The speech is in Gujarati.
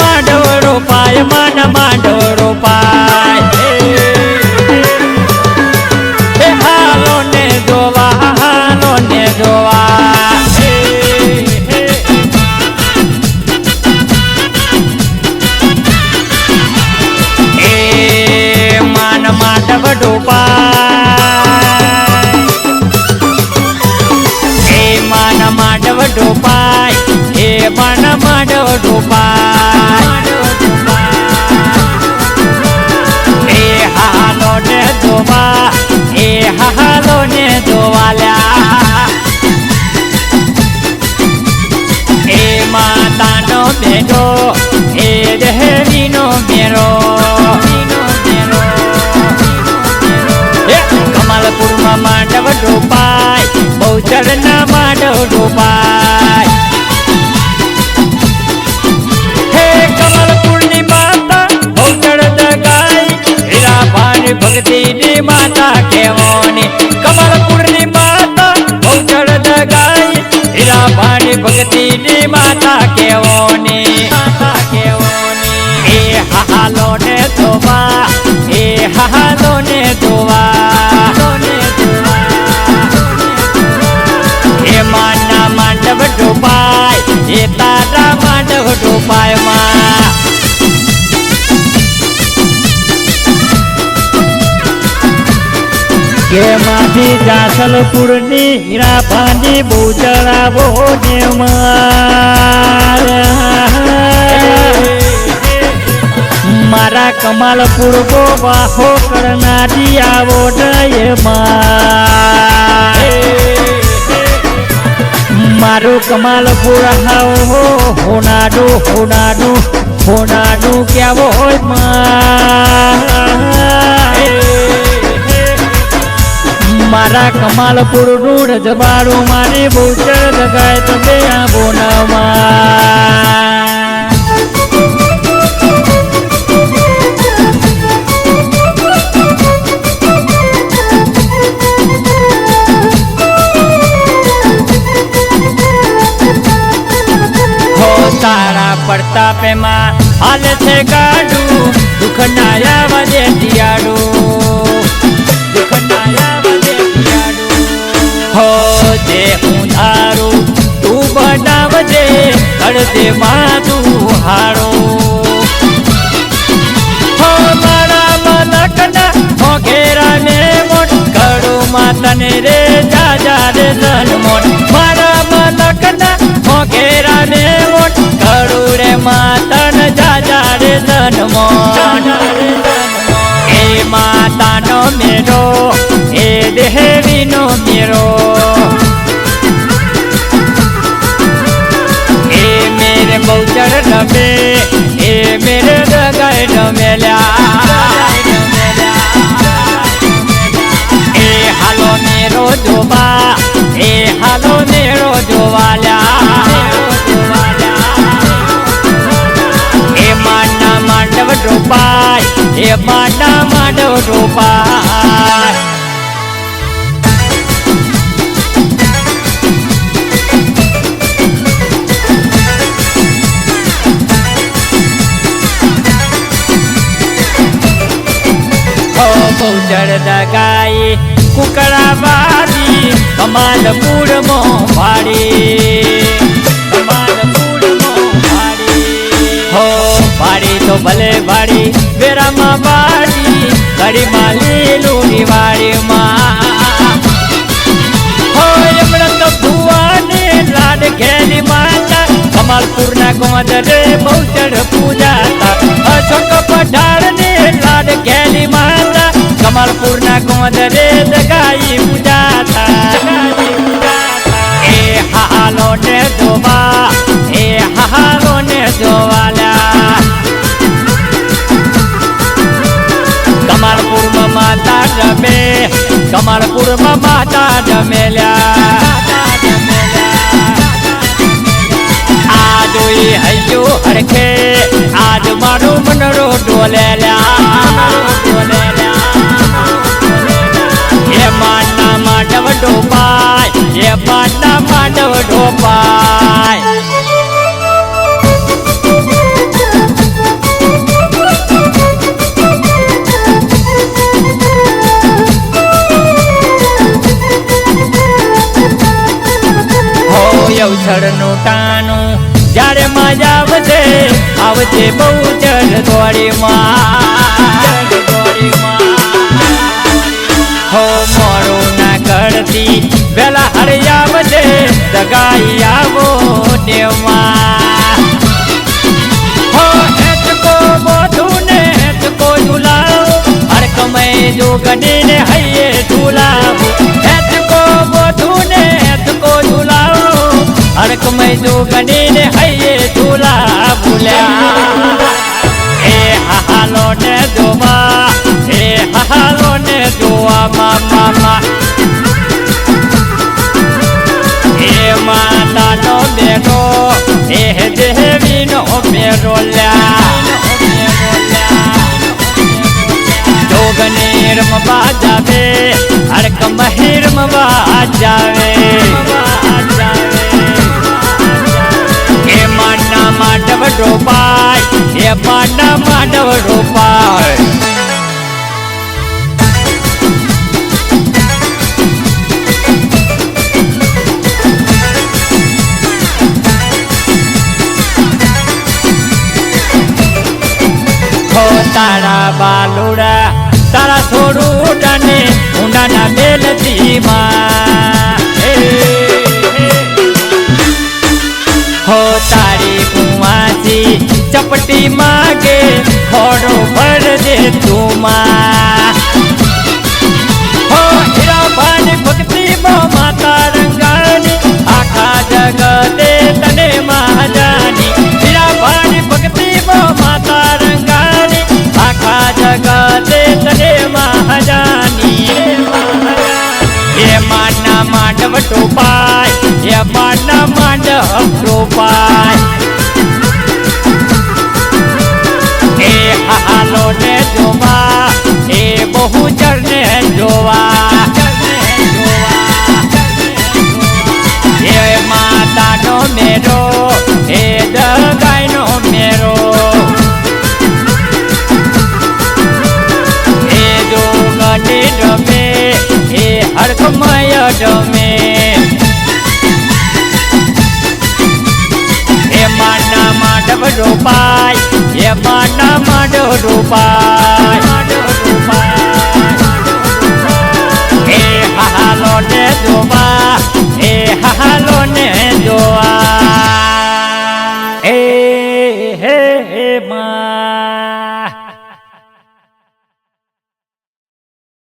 માંડવડો પાય માન માંડવડો પાય. હે હાલો ને જોવા. હાલો ને જોવા હે, હે. એ માન માંડવડો પાય. બેટો એ દેવીનો મેરો કમલપુરમાં માંડવ ડોપાય બહુચરના માંડવ ડોપાય હે, કમલપુરની માતા, બહુચર દગાઈ હીરા ભાની ભક્તિની માતા કેવોની કમલપુરની માતા, બહુચર દગાઈ હીરા ભાની ભક્તિની માતા કેવોની હાલો ને ધોવા. ને એ માના માંડવ ડોપાય એ માંડવ ડોપાયમાં જાસલપુરની હીરાભાની બહુચરાવો ને મારા. કમાલપુર ગો વાહો કરનારી આવો મારું કમાલપુર હાવ હો, હોનાડું હોનાડું હોનાડું ક્યાવો હોય મારા કમાલપુર રૂડ જબાડું મારી બહુચર જગાય તમે આ બોનામાં પડતા માં હાલ છે ગાડું. દુઃખ ના આવજે ટિયાડું. દુઃખ ના આવજે હો, જે હું ધારું તું બનાવજે કરજે માં તું હારો. હો, મારા મલકના મોઘેરા ને મોટ કડું માતને રે જાજા રે ધનમોટ મારા ધનમોટ એ માતાનો મેરો એ દેવીનો મેરો એ મેરે બહુચર રમે એ મેરે દગાય રમેલ્યા એ હાલો મેરો જોવા ડોપાય એ માંડવ ડોપાય હો બહુચર દગાઈ કુકડા વારી કમાલપુર મો ભાડી ભલે ભાડી વેરામાં વાડી ઘડીમાં લીલું વાડીમાં હો એમણે તો ભુવાને લાડ ઘેલી માતા, કમાલપુરના ગોંદરે બહુચર પૂજાતા. અશોક પઠાણને લાડ ઘેલી માતા, કમાલપુરના ગોંદરે દગાઈ પૂજાતા. માતા પાછળનું ટાણું જ્યારે મજા આવશે આવશે બહુ ચડ દોડીમાં હો મોડું ના કરતી વેલા હરિયા આવશે દગાઈ આવો હરકમય જોગડીને હૈયે તુલા ભૂલ્યા. એ હાલો ને જોવા એ હાલો ને જોવા મામા એ માતાનો બેટો એ દેવીનો બેટો જોગને રમવા જાવે હરક મહેર રમવા જાવે. માંડવ ડોપાય એ માના માંડવ ડોપાય હો તારા બાલુડા, તારા થોડું ઉડાને ઊંડાના બેલથી માં. ચપટી માગે ખોડો ભરજે તું માં હો હીરાબાની ભક્તિ માતા રંગાની આખા જગતે તને મહાજાની હીરાબાની ભક્તિ માતા રંગાની આખા જગતે તને મહાજાની એ માના માંડવ ટોપાય એ માના માંડવ ટોપાય બહુ ચરને જોવા. માતાનો મેરો એ દગાઈનો મેરો એ જોગને રમે એ હરખમય રમે. એ માના રૂપાય એ માના માંડવ રોપાય.